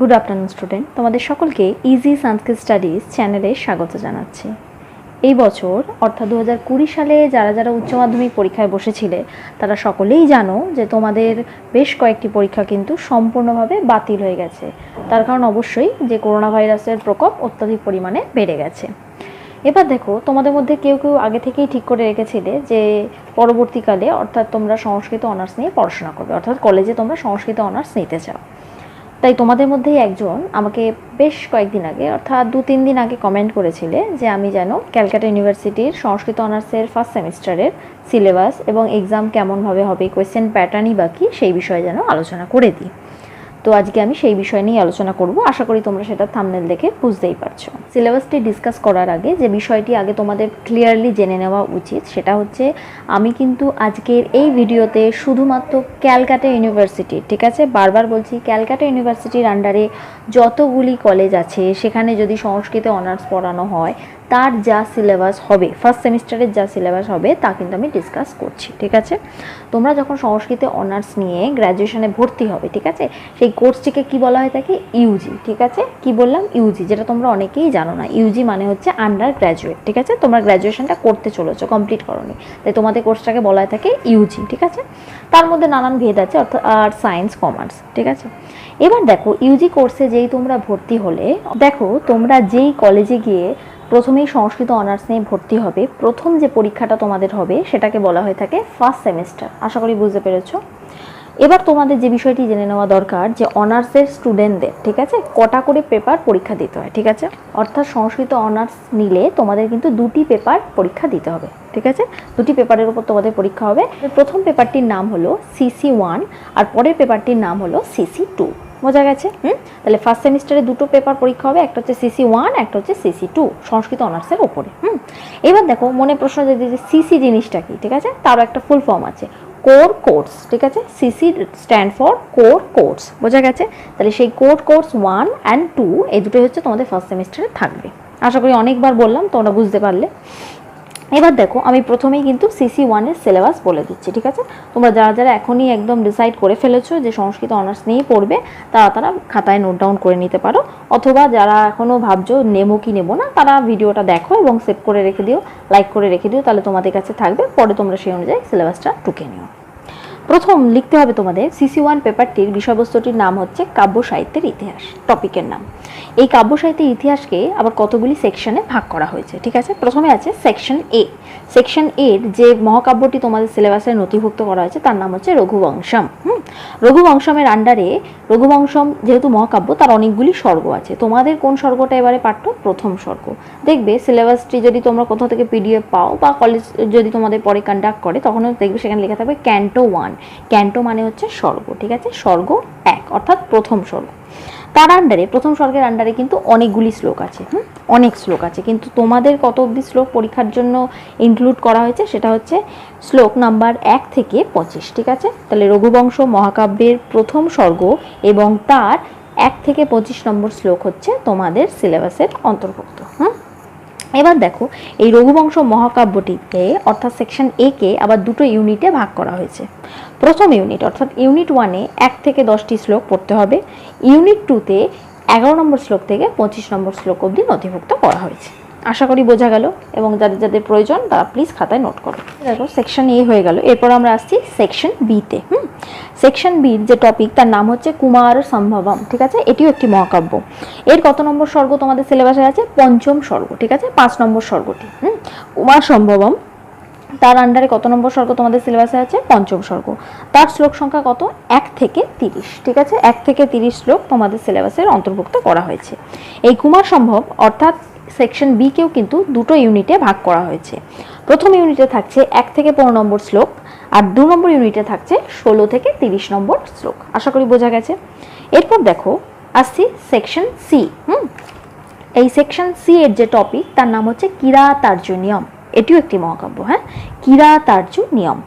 Good afternoon student তোমাদের সকলকে easy সংস্কৃত studies চ্যানেলে স্বাগত জানাচ্ছি। এই বছর, অর্থাৎ দু হাজার কুড়ি সালে যারা যারা উচ্চ মাধ্যমিক পরীক্ষায় বসেছিলে, তারা সকলেই জানো যে তোমাদের বেশ কয়েকটি পরীক্ষা কিন্তু সম্পূর্ণভাবে বাতিল হয়ে গেছে। তার কারণ অবশ্যই যে করোনা ভাইরাসের প্রকোপ অত্যাধিক পরিমাণে বেড়ে গেছে। এবার দেখো, তোমাদের মধ্যে কেউ কেউ আগে থেকেই ঠিক করে রেখেছিলে যে পরবর্তীকালে, অর্থাৎ তোমরা সংস্কৃত অনার্স নিয়ে পড়াশোনা করবে, অর্থাৎ কলেজে তোমরা সংস্কৃত অনার্স নিতে চাও। তাই তোমাদের মধ্যেই একজন আমাকে বেশ কয়েকদিন আগে, অর্থাৎ দু তিন দিন আগে কমেন্ট করেছিলে যে আমি যেন ক্যালকাটা ইউনিভার্সিটির সংস্কৃত অনার্সের ফার্স্ট সেমিস্টারের সিলেবাস এবং এক্সাম কেমনভাবে হবে কোয়েশ্চেন প্যাটার্নই বাকি সেই বিষয়ে যেন আলোচনা করে দিই। তো আজকে আমি সেই বিষয় নিয়ে আলোচনা করব। আশা করি তোমরা সেটা থামনেল দেখে বুঝতেই পারছ। সিলেবাসটি ডিসকাস করার আগে যে বিষয়টি আগে তোমাদের ক্লিয়ারলি জেনে নেওয়া উচিত, সেটা হচ্ছে আমি কিন্তু আজকের এই ভিডিওতে শুধুমাত্র ক্যালকাটা ইউনিভার্সিটি, ঠিক আছে? বারবার বলছি ক্যালকাটা ইউনিভার্সিটির আন্ডারে যতগুলি কলেজ আছে, সেখানে যদি সংস্কৃতে অনার্স পড়ানো হয় তার যা সিলেবাস হবে ফার্স্ট সেমিস্টারের যা সিলেবাস হবে, তা কিন্তু আমি ডিসকাস করছি, ঠিক আছে? তোমরা যখন সংস্কৃতে অনার্স নিয়ে গ্র্যাজুয়েশনে ভর্তি হবে, ঠিক আছে? সেই কোর্সটিকে কি বলা হয় থাকে ইউজি ঠিক আছে? কি বললাম? ইউজি যেটা তোমরা অনেকেই জানো না। ইউজি মানে হচ্ছে আন্ডার গ্র্যাজুয়েট ঠিক আছে? তোমরা গ্র্যাজুয়েশনটা করতে চলেছো কমপ্লিট করনি। তাই তোমাদের কোর্সটাকে বলা হয় থাকে ইউজি ঠিক আছে? তার মধ্যে নানান ভেদ আছে, অর্থাৎ আর্টস সায়েন্স কমার্স ঠিক আছে? এবার দেখো ইউজি কোর্সে যেই তোমরা ভর্তি হলে, দেখো, তোমরা যেই কলেজে গিয়ে প্রথমেই সংস্কৃত অনার্স নিয়ে ভর্তি হবে। প্রথম যে পরীক্ষাটা তোমাদের হবে, সেটাকে বলা হয়ে থাকে ফার্স্ট সেমিস্টার আশা করি বুঝতে পেরেছ? এবার তোমাদের যে বিষয়টি জেনে নেওয়া দরকার, যে অনার্সের স্টুডেন্টদের ঠিক আছে? কটা করে পেপার পরীক্ষা দিতে হয়, ঠিক আছে? অর্থাৎ সংস্কৃত অনার্স নিলে তোমাদের কিন্তু দুটি পেপার পরীক্ষা দিতে হবে, ঠিক আছে? দুটি পেপারের উপর তোমাদের পরীক্ষা হবে। প্রথম পেপারটির নাম হলো সিসি ওয়ান আর পরের পেপারটির নাম হলো সিসি টু বোঝা গেছে? হুম? তাহলে ফার্স্ট সেমিস্টারে দুটো পেপার পরীক্ষা হবে, একটা হচ্ছে সিসি ওয়ান একটা হচ্ছে সিসি টু সংস্কৃত অনার্সের ওপরে হুম? এবার দেখো, মনে প্রশ্ন যদি যে সিসি জিনিসটা কি, ঠিক আছে? তারও একটা ফুল ফর্ম আছে কোর কোর্স ঠিক আছে? CC stand for core course বোঝা গেছে? তাহলে সেই core course one and two এই দুটোই হচ্ছে তোমাদের ফার্স্ট সেমিস্টারে থাকবে। আশা করি অনেকবার বললাম, তোমরা বুঝতে পারলে। এবার দেখো, আমি প্রথমেই কিন্তু সিসি ওয়ানের সিলেবাস বলে দিচ্ছি, ঠিক আছে? তোমরা যারা যারা এখনই একদম ডিসাইড করে ফেলেছো যে সংস্কৃত অনার্স নিয়েই পড়বে, তারা তারা খাতায় নোট ডাউন করে নিতে পারো। অথবা যারা এখনও ভাবছ নেব কি নেব না, তারা ভিডিওটা দেখো এবং সেভ করে রেখে দিও লাইক করে রেখে দিও, তাহলে তোমাদের কাছে থাকবে, পরে তোমরা সেই অনুযায়ী সিলেবাসটা টুকে নিও। প্রথম লিখতে হবে তোমাদের সিসি ওয়ান পেপারটির বিষয়বস্তুটির নাম হচ্ছে কাব্য সাহিত্যের ইতিহাস টপিকের নাম। এই কাব্য সাহিত্যের ইতিহাসকে আবার কতগুলি সেকশনে ভাগ করা হয়েছে, ঠিক আছে? প্রথমে আছে সেকশন এ সেকশন এর যে মহাকাব্যটি তোমাদের সিলেবাসে নথিভুক্ত করা হয়েছে, তার নাম হচ্ছে রঘুবংশম। হুম? রঘুবংশমের আন্ডারে রঘুবংশম যেহেতু মহাকাব্য, তার অনেকগুলি স্বর্গ আছে। তোমাদের কোন স্বর্গটা এবারে পাঠ্য? প্রথম স্বর্গ। দেখবে সিলেবাসটি যদি তোমরা কোথাও থেকে পিডিএফ পাও বা কলেজ যদি তোমাদের পরে কন্ডাক্ট করে তখনও দেখবে সেখানে লেখা থাকবে ক্যান্টো ওয়ান ক্যান্টো মানে হচ্ছে স্বর্গ, ঠিক আছে? স্বর্গ এক, অর্থাৎ প্রথম স্বর্গ। তার আন্ডারে প্রথম স্বর্গের আন্ডারে কিন্তু অনেকগুলি শ্লোক আছে, হুম? অনেক শ্লোক আছে। কিন্তু তোমাদের কত অবধি শ্লোক পরীক্ষার জন্য ইনক্লুড করা হয়েছে সেটা হচ্ছে শ্লোক নাম্বার এক থেকে পঁচিশ, ঠিক আছে? তাহলে রঘুবংশ মহাকাব্যের প্রথম স্বর্গ এবং তার এক থেকে পঁচিশ নম্বর শ্লোক হচ্ছে তোমাদের সিলেবাসের অন্তর্ভুক্ত, হুম? এবার দেখো, এই রঘুবংশ মহাকাব্যটিকে, অর্থাৎ সেকশন এ কে আবার দুটো ইউনিটে ভাগ করা হয়েছে। প্রথম ইউনিট অর্থাৎ ইউনিট ওয়ানে এক থেকে দশটি শ্লোক পড়তে হবে। ইউনিট টুতে এগারো নম্বর শ্লোক থেকে পঁচিশ নম্বর শ্লোক অবধি নথিভুক্ত করা হয়েছে। আশা করি বোঝা গেল এবং যাদের যাদের প্রয়োজন তারা প্লিজ খাতায় নোট করো। দেখো সেকশন এ হয়ে গেল। এরপর আমরা আসছি সেকশন বিতে হুম? সেকশন বির যে টপিক তার নাম হচ্ছে কুমার সম্ভবম, ঠিক আছে? এটিও একটি মহাকাব্য। এর কত নম্বর স্বর্গ তোমাদের সিলেবাসে আছে? পঞ্চম স্বর্গ, ঠিক আছে? পাঁচ নম্বর স্বর্গটি, হুম? কুমার সম্ভবম তার আন্ডারে কত নম্বর স্বর্গ তোমাদের সিলেবাসে আছে? পঞ্চম স্বর্গ। তার শ্লোক সংখ্যা কত? এক থেকে তিরিশ। ঠিক আছে? এক থেকে তিরিশ শ্লোক তোমাদের সিলেবাসের অন্তর্ভুক্ত করা হয়েছে। এই কুমার সম্ভব, অর্থাৎ সেকশন বি কেও কিন্তু দুটো ইউনিটে ভাগ করা হয়েছে। প্রথম ইউনিটে থাকছে এক থেকে পনেরো নম্বর শ্লোক, আর দু নম্বর ইউনিটে থাকছে ষোলো থেকে তিরিশ নম্বর শ্লোক। আশা করি বোঝা গেছে? এরপর দেখো, আসছি সেকশন সি হুম? এই সেকশন সি এর যে টপিক তার নাম হচ্ছে কিরাতার্য নিয়ম এটিও একটি মহাকাব্য হ্যাঁ? কিরাতার্য নিয়ম।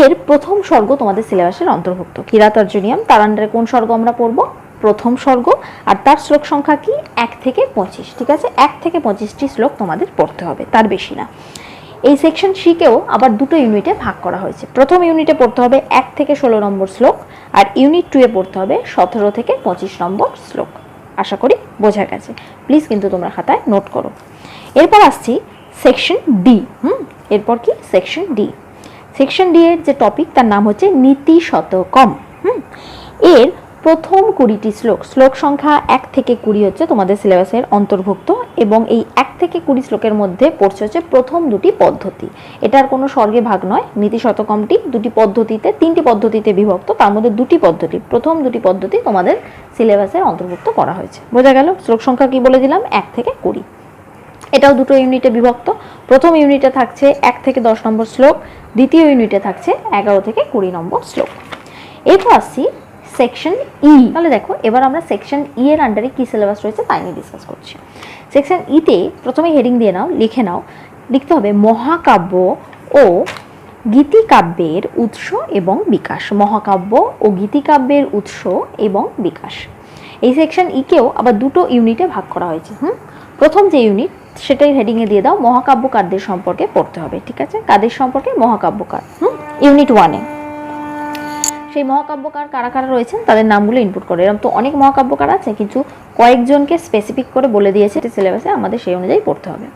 এর প্রথম স্বর্গ তোমাদের সিলেবাসের অন্তর্ভুক্ত। কিরাতার্য নিয়ম তার আন্ডারে কোন স্বর্গ আমরা পড়ব? প্রথম স্বর্গ। আর তার শ্লোক সংখ্যা কি? এক থেকে পঁচিশ, ঠিক আছে? এক থেকে পঁচিশটি শ্লোক তোমাদের পড়তে হবে, তার বেশি না। এই সেকশন সিকেও আবার দুটো ইউনিটে ভাগ করা হয়েছে। প্রথম ইউনিটে পড়তে হবে এক থেকে ষোলো নম্বর শ্লোক, আর ইউনিট টুয়ে পড়তে হবে সতেরো থেকে পঁচিশ নম্বর শ্লোক। আশা করি বোঝা গেছে। প্লিজ কিন্তু তোমরা খাতায় নোট করো। এরপর আসছি সেকশন ডি হুম? এরপর কি? সেকশন ডি সেকশন ডি এর যে টপিক তার নাম হচ্ছে নীতি শতকম, হুম? এর প্রথম কুড়িটি শ্লোক শ্লোক সংখ্যা এক থেকে কুড়ি হচ্ছে তোমাদের সিলেবাসের অন্তর্ভুক্ত এবং এই এক থেকে কুড়ি শ্লোকের মধ্যে পড়ছে হচ্ছে প্রথম দুটি পদ্ধতি। এটার কোনো স্বর্গে ভাগ নয়, নীতি শতকমটি দুটি পদ্ধতিতে, তিনটি পদ্ধতিতে বিভক্ত, তার মধ্যে দুটি পদ্ধতি, প্রথম দুটি পদ্ধতি তোমাদের সিলেবাসের অন্তর্ভুক্ত করা হয়েছে। বোঝা গেল? শ্লোক সংখ্যা কি বলে দিলাম? এক থেকে কুড়ি। এটাও দুটো ইউনিটে বিভক্ত। প্রথম ইউনিটে থাকছে এক থেকে দশ নম্বর শ্লোক, দ্বিতীয় ইউনিটে থাকছে এগারো থেকে কুড়ি নম্বর শ্লোক। এরপর আসছি সেকশন ই তাহলে দেখো, এবার আমরা সেকশন ই এর আন্ডারে কি সিলেবাস রয়েছে তাই নিয়ে ডিসকাস করছি। সেকশন ইতে প্রথমে হেডিং দিয়ে নাও, লিখে নাও। লিখতে হবে মহাকাব্য ও গীতিকাব্যের উৎস এবং বিকাশ। মহাকাব্য ও গীতিকাব্যের উৎস এবং বিকাশ। এই সেকশন ইকেও আবার দুটো ইউনিটে ভাগ করা হয়েছে, হুম? প্রথম যে ইউনিট সেটাই হেডিংয়ে দিয়ে দাও, মহাকাব্য কারদের সম্পর্কে পড়তে হবে, ঠিক আছে? কাদের সম্পর্কে? মহাকাব্যকার হুম? ইউনিট ওয়ানে সেই মহাকাব্যকার কারা কারা রয়েছেন? তাদের নামগুলো ইনপুট করে। এরকম তো অনেক মহাকাব্যকার আছে কিছু কয়েকজনকে স্পেসিফিক করে বলে দিয়েছে সিলেবাসে আমাদের সেই অনুযায়ী পড়তে হবে।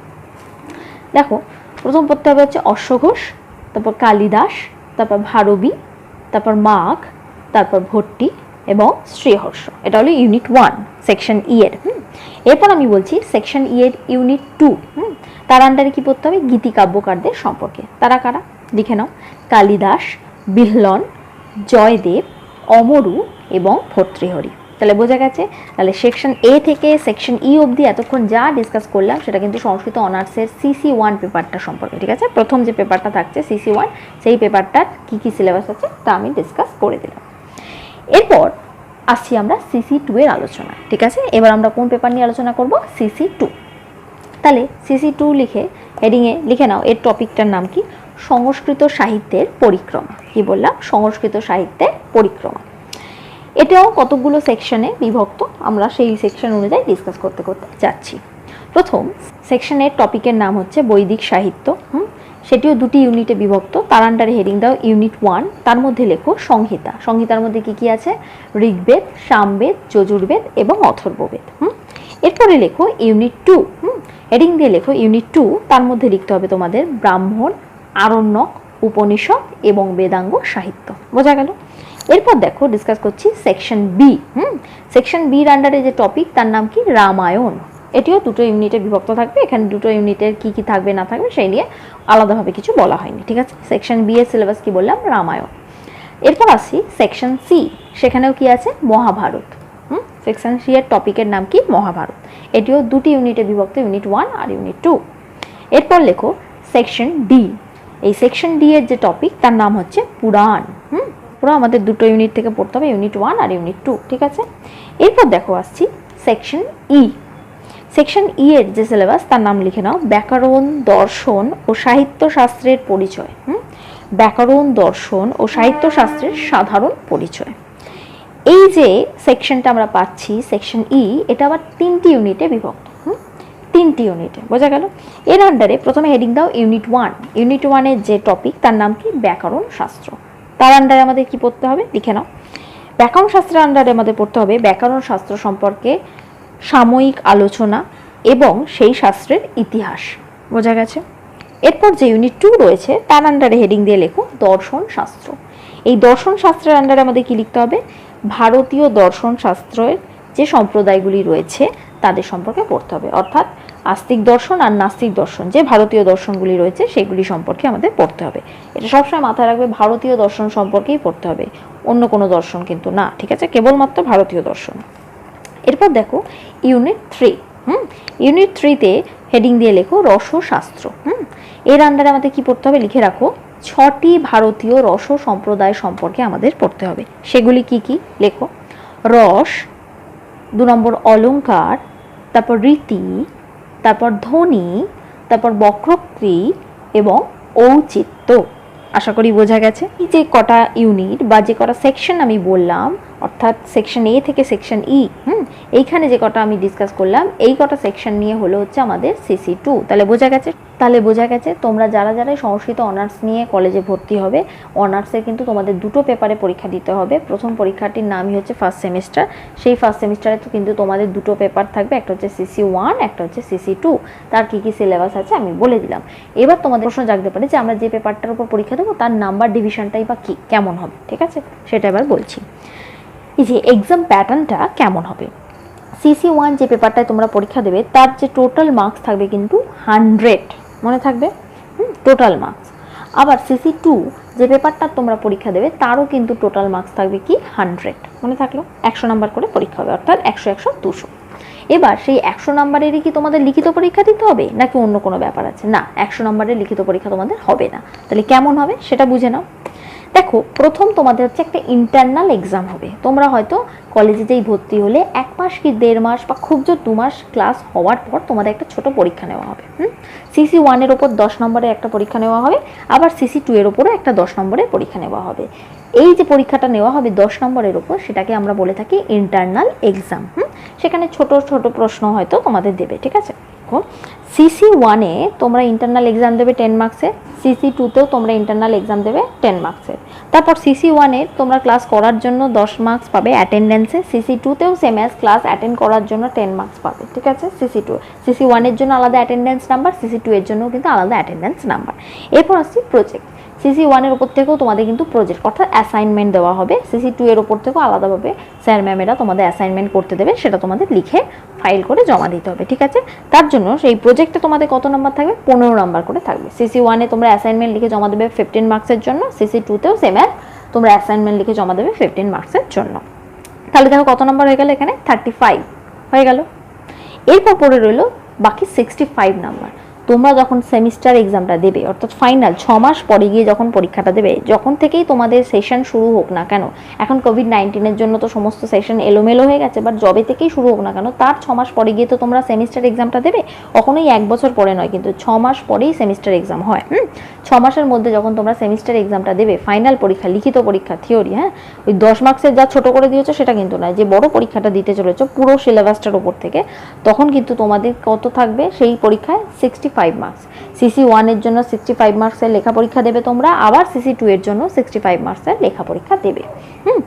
দেখো, প্রথম পড়তে হবে হচ্ছে অশ্বঘোষ, তারপর কালিদাস, তারপর ভারবী, তারপর মাঘ, তারপর ভট্টি এবং শ্রীহর্ষ। এটা হলো ইউনিট ওয়ান সেকশন ই এর, হুম। এরপর আমি বলছি সেকশন ই এর ইউনিট টু হুম? তার আন্ডারে কি পড়তে হবে? গীতিকাব্যকারদের সম্পর্কে। তারা কারা? লিখে নাও। কালিদাস বিহলন জয়দেব, অমরু এবং ভর্তৃহরি তাহলে বোঝা গেছে? তাহলে সেকশন এ থেকে সেকশন ই অবধি এতক্ষণ যা ডিসকাস করলাম, সেটা কিন্তু সংস্কৃত অনার্সের সিসি ওয়ান পেপারটা সম্পর্কে, ঠিক আছে? প্রথম যে পেপারটা থাকছে সিসি ওয়ান সেই পেপারটার কী কী সিলেবাস আছে, তা আমি ডিসকাস করে দিলাম। এরপর আসছি আমরা সিসি টু এর আলোচনা ঠিক আছে? এবার আমরা কোন পেপার নিয়ে আলোচনা করব? সিসি টু তাহলে সিসি টু লিখে হেডিংয়ে লিখে নাও, এর টপিকটার নাম কি? সংস্কৃত সাহিত্যের পরিক্রমা। কি বললাম? সংস্কৃত সাহিত্যের পরিক্রমা। এটাও কতগুলো সেকশনে বিভক্ত, আমরা সেই সেকশন অনুযায়ী ডিসকাস করতে করতে যাচ্ছি। প্রথম সেকশনের টপিকের নাম হচ্ছে বৈদিক সাহিত্য। হুম? সেটিও দুটি ইউনিটে বিভক্ত। তার আন্ডারে হেডিং দাও ইউনিট ওয়ান তার মধ্যে লেখো সংহিতা। সংহিতার মধ্যে কি কি আছে? ঋগ্বেদ, সামবেদ, যজুর্বেদ এবং অথর্ববেদ। হুম? এরপরে লেখো ইউনিট টু হুম? হেডিং দিয়ে লেখো ইউনিট টু তার মধ্যে লিখতে হবে তোমাদের ব্রাহ্মণ, আরণ্যক, উপনিষদ এবং বেদাঙ্গ সাহিত্য। বোঝা গেল? এরপর দেখো ডিসকাস করছি সেকশন বি হুম? সেকশন বির আন্ডারে যে টপিক তার নাম কি? রামায়ণ। এটিও দুটো ইউনিটে বিভক্ত থাকবে। এখানে দুটো ইউনিটের কি কি থাকবে, না থাকবে, সেই নিয়ে আলাদাভাবে কিছু বলা হয়নি, ঠিক আছে? সেকশন বি এর সিলেবাস কি বললাম? রামায়ণ। এরপর আসি সেকশন সি সেখানেও কি আছে? মহাভারত। হুম? সেকশন সি এর টপিকের নাম কি? মহাভারত। এটিও দুটি ইউনিটে বিভক্ত, ইউনিট ওয়ান আর ইউনিট টু এরপর লেখো সেকশন ডি এই সেকশন ডি এর যে টপিক তার নাম হচ্ছে পুরাণ। হুম? পুরো আমাদের দুটো ইউনিট থেকে পড়তে হবে, ইউনিট ওয়ান আর ইউনিট টু ঠিক আছে? এরপর দেখো আসছি সেকশন ই সেকশন ই এর যে সিলেবাস তার নাম লিখে নাও, ব্যাকরণ, দর্শন ও সাহিত্য শাস্ত্রের পরিচয়। ব্যাকরণ, দর্শন ও সাহিত্য শাস্ত্রের সাধারণ পরিচয়। এই যে সেকশনটা আমরা পাচ্ছি সেকশন ই এটা আবার তিনটি ইউনিটে বিভক্ত। তিনটি ইউনিটে বোঝা গেল? এর আন্ডারে প্রথমে হেডিং দাও ইউনিট ওয়ান ইউনিট ওয়ানের যে টপিক তার নাম কি? ব্যাকরণ শাস্ত্র। তার আন্ডারে আমাদের কি পড়তে হবে? লিখে নাও। ব্যাকরণ শাস্ত্রের আন্ডারে আমাদের পড়তে হবে ব্যাকরণ শাস্ত্র সম্পর্কে সাময়িক আলোচনা এবং সেই শাস্ত্রের ইতিহাস। বোঝা গেছে? এরপর যে ইউনিট টু রয়েছে, তার আন্ডারে হেডিং দিয়ে লেখো, দর্শন শাস্ত্র। এই দর্শন শাস্ত্রের আন্ডারে আমাদের কি লিখতে হবে? ভারতীয় দর্শন শাস্ত্রের যে সম্প্রদায়গুলি রয়েছে, তাদের সম্পর্কে পড়তে হবে। অর্থাৎ আস্তিক দর্শন আর নাস্তিক দর্শন, যে ভারতীয় দর্শনগুলি রয়েছে, সেগুলি সম্পর্কে আমাদের পড়তে হবে। এটা সবসময় মাথায় রাখবে, ভারতীয় দর্শন সম্পর্কেই পড়তে হবে। অন্য কোনো দর্শন কিন্তু না, ঠিক আছে? কেবলমাত্র ভারতীয় দর্শন। এরপর দেখো ইউনিট থ্রি হুম? ইউনিট থ্রিতে হেডিং দিয়ে লেখো, রসশাস্ত্র, হুম? এর আন্ডারে আমাদের কি পড়তে হবে? লিখে রাখো, ছটি ভারতীয় রস সম্প্রদায় সম্পর্কে আমাদের পড়তে হবে। সেগুলি কি কি? লেখো, রস, দু নম্বর অলংকার তারপর রীতি, তারপর ধ্বনি, তারপর বক্রোক্তি এবং ঔচিত্য। আশা করি বোঝা গেছে। যে কটা ইউনিট বা যে কটা সেকশন আমি বললাম অর্থাৎ সেকশন এ থেকে সেকশন ই হুম? এইখানে যে কটা আমি ডিসকাস করলাম, এই কটা সেকশন নিয়ে হলো হচ্ছে আমাদের সিসি টু তাহলে বোঝা গেছে? তাহলে বোঝা গেছে, তোমরা যারা যারা সংস্কৃত অনার্স নিয়ে কলেজে ভর্তি হবে অনার্সে কিন্তু তোমাদের দুটো পেপারে পরীক্ষা দিতে হবে। প্রথম পরীক্ষাটির নামই হচ্ছে ফার্স্ট সেমিস্টার সেই ফার্স্ট সেমিস্টারে তো কিন্তু তোমাদের দুটো পেপার থাকবে, একটা হচ্ছে সিসি ওয়ান একটা হচ্ছে সিসি টু তার কী কী সিলেবাস আছে আমি বলে দিলাম। এবার তোমাদের প্রশ্ন জাগতে পারে যে আমরা যে পেপারটার উপর পরীক্ষা দেবো, তার নাম্বার ডিভিশনটাই বা কী? কেমন হবে? ঠিক আছে? সেটা এবার বলছি। এই যে এক্সাম প্যাটার্নটা কেমন হবে? সিসি ওয়ান যে পেপারটায় তোমরা পরীক্ষা দেবে, তার যে টোটাল মার্কস থাকবে কিন্তু হান্ড্রেড মনে থাকবে? টোটাল মার্কস আবার সিসি টু যে পেপারটা তোমরা পরীক্ষা দেবে, তারও কিন্তু টোটাল মার্কস থাকবে কি হান্ড্রেড মনে থাকল? একশো নাম্বার করে পরীক্ষা হবে, অর্থাৎ একশো একশো, দুশো। এবার সেই একশো নাম্বারেরই কি তোমাদের লিখিত পরীক্ষা দিতে হবে, নাকি অন্য কোনো ব্যাপার আছে? না, একশো নাম্বারের লিখিত পরীক্ষা তোমাদের হবে না। তাহলে কেমন হবে? সেটা বুঝে নাও। দেখো, প্রথম তোমাদের হচ্ছে একটা ইন্টারনাল এক্সাম হবে। তোমরা হয়তো কলেজে যেই ভর্তি হলে এক মাস কি দেড় মাস বা খুব জোর দু মাস ক্লাস হওয়ার পর তোমাদের একটা ছোট পরীক্ষা নেওয়া হবে, হুম? সিসি ওয়ানের ওপর দশ নম্বরের একটা পরীক্ষা নেওয়া হবে, আবার সিসি টু এর ওপরও একটা দশ নম্বরের পরীক্ষা নেওয়া হবে। এই যে পরীক্ষাটা নেওয়া হবে দশ নম্বরের ওপর, সেটাকে আমরা বলে থাকি ইন্টারনাল এক্সাম হুম? সেখানে ছোট ছোট প্রশ্ন হয়তো তোমাদের দেবে, ঠিক আছে? দেখো সিসি ওয়ানে তোমরা ইন্টারনাল এক্সাম দেবে টেন মার্কসের সিসি টুতেও তোমরা ইন্টারনাল এক্সাম দেবে টেন মার্কসের তারপর সিসি ওয়ানে তোমরা ক্লাস করার জন্য দশ মার্কস পাবে অ্যাটেন্ডেন্সে সিসি টুতেও সেম অ্যাজ ক্লাস অ্যাটেন্ড করার জন্য টেন মার্কস পাবে, ঠিক আছে? সিসি টু সিসি ওয়ানের জন্য আলাদা অ্যাটেন্ডেন্স নাম্বার সিসি টু এর জন্য কিন্তু আলাদা অ্যাটেন্ডেন্স নাম্বার এরপর আসছি প্রজেক্ট সিসি ওয়ানের ওপর থেকেও তোমাদের কিন্তু প্রজেক্ট অর্থাৎ অ্যাসাইনমেন্ট দেওয়া হবে। সিসি টু এর ওপর থেকেও আলাদাভাবে স্যার ম্যামেরা তোমাদের অ্যাসাইনমেন্ট করতে দেবে, সেটা তোমাদের লিখে ফাইল করে জমা দিতে হবে, ঠিক আছে? তার জন্য সেই প্রজেক্টে তোমাদের কত নম্বর থাকবে? পনেরো নাম্বার করে থাকবে। সিসি ওয়ানে তোমরা অ্যাসাইনমেন্ট লিখে জমা দেবে ফিফটিন মার্কসের জন্য। সিসি টুতেও সেম এক তোমরা অ্যাসাইনমেন্ট লিখে জমা দেবে ফিফটিন মার্কসের জন্য। তাহলে দেখো কত নাম্বার হয়ে গেল এখানে? থার্টি ফাইভ হয়ে গেল। এরপর পড়ে রইল বাকি সিক্সটি ফাইভ নাম্বার তোমরা যখন সেমিস্টার এক্সামটা দেবে, অর্থাৎ ফাইনাল ছ মাস পরে গিয়ে যখন পরীক্ষাটা দেবে, যখন থেকেই তোমাদের সেশন শুরু হোক না কেন, এখন কোভিড নাইন্টিনের জন্য তো সমস্ত সেশন এলোমেলো হয়ে গেছে বাট জবে থেকেই শুরু হোক না কেন, তার ছ মাস পরে গিয়ে তো তোমরা সেমিস্টার এক্সামটা দেবে, কখনোই এক বছর পরে নয়, কিন্তু ছ মাস পরেই সেমিস্টার এক্সাম হয়, হুম? ছ মাসের মধ্যে যখন তোমরা সেমিস্টার এক্সামটা দেবে ফাইনাল পরীক্ষা, লিখিত পরীক্ষা থিওরি হ্যাঁ? ওই দশ মার্কসের যা ছোট করে দিয়েছ সেটা কিন্তু নয়, যে বড় পরীক্ষাটা দিতে চলেছো পুরো সিলেবাসটার ওপর থেকে, তখন কিন্তু তোমাদের কত থাকবে? সেই পরীক্ষায় সিক্সটি ফাইভ মার্কস সিসি ওয়ানের জন্য সিক্সটি ফাইভ মার্কসের লেখা পরীক্ষা দেবে তোমরা, আবার সিসি টু এর জন্য সিক্সটি ফাইভ মার্কসের লেখা পরীক্ষা দেবে। হুম?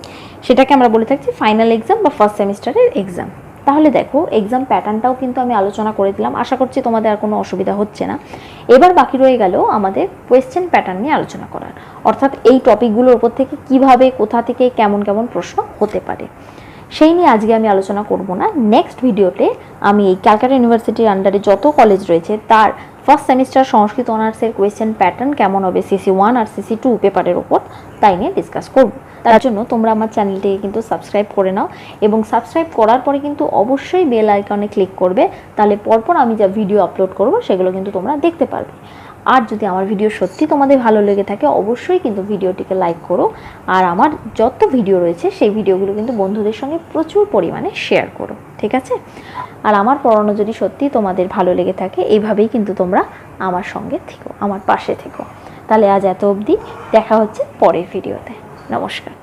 সেটাকে আমরা বলে থাকছি ফাইনাল এক্সাম বা ফার্স্ট সেমিস্টারের এক্সাম তাহলে দেখো এক্সাম প্যাটার্নটাও কিন্তু আমি আলোচনা করে দিলাম। আশা করছি তোমাদের আর কোনো অসুবিধা হচ্ছে না। এবার বাকি রয়ে গেল আমাদের কোয়েশ্চেন প্যাটার্ন নিয়ে আলোচনা করার। অর্থাৎ এই টপিকগুলোর উপর থেকে কীভাবে, কোথা থেকে, কেমন কেমন প্রশ্ন হতে পারে। সেই নিয়ে আজকে আমি আলোচনা করব না। নেক্সট ভিডিওতে আমি এই ক্যালকাটা ইউনিভার্সিটির আন্ডারে যত কলেজ রয়েছে, তার ফার্স্ট সেমিস্টার সংস্কৃত অনার্সের কোয়েশ্চেন প্যাটার্ন কেমন হবে সিসি ওয়ান আর সিসি টু পেপারের ওপর তাই নিয়ে ডিসকাস করব। তার জন্য তোমরা আমার চ্যানেলটিকে কিন্তু সাবস্ক্রাইব করে নাও এবং সাবস্ক্রাইব করার পরে কিন্তু অবশ্যই বেল আইকনে ক্লিক করবে, তাহলে পরপর আমি যা ভিডিও আপলোড করব, সেগুলো কিন্তু তোমরা দেখতে পারবে। আর যদি আমার ভিডিও সত্যি তোমাদের ভালো লেগে থাকে, অবশ্যই কিন্তু ভিডিওটিকে লাইক করো। আর আমার যত ভিডিও রয়েছে, সেই ভিডিওগুলো কিন্তু বন্ধুদের সঙ্গে প্রচুর পরিমাণে শেয়ার করো, ঠিক আছে? আর আমার পড়ানো যদি সত্যি তোমাদের ভালো লেগে থাকে, এইভাবেই কিন্তু তোমরা আমার সঙ্গে থেকো, আমার পাশে থেকো। তাহলে আজ এত অবধি, দেখা হচ্ছে পরের ভিডিওতে নমস্কার।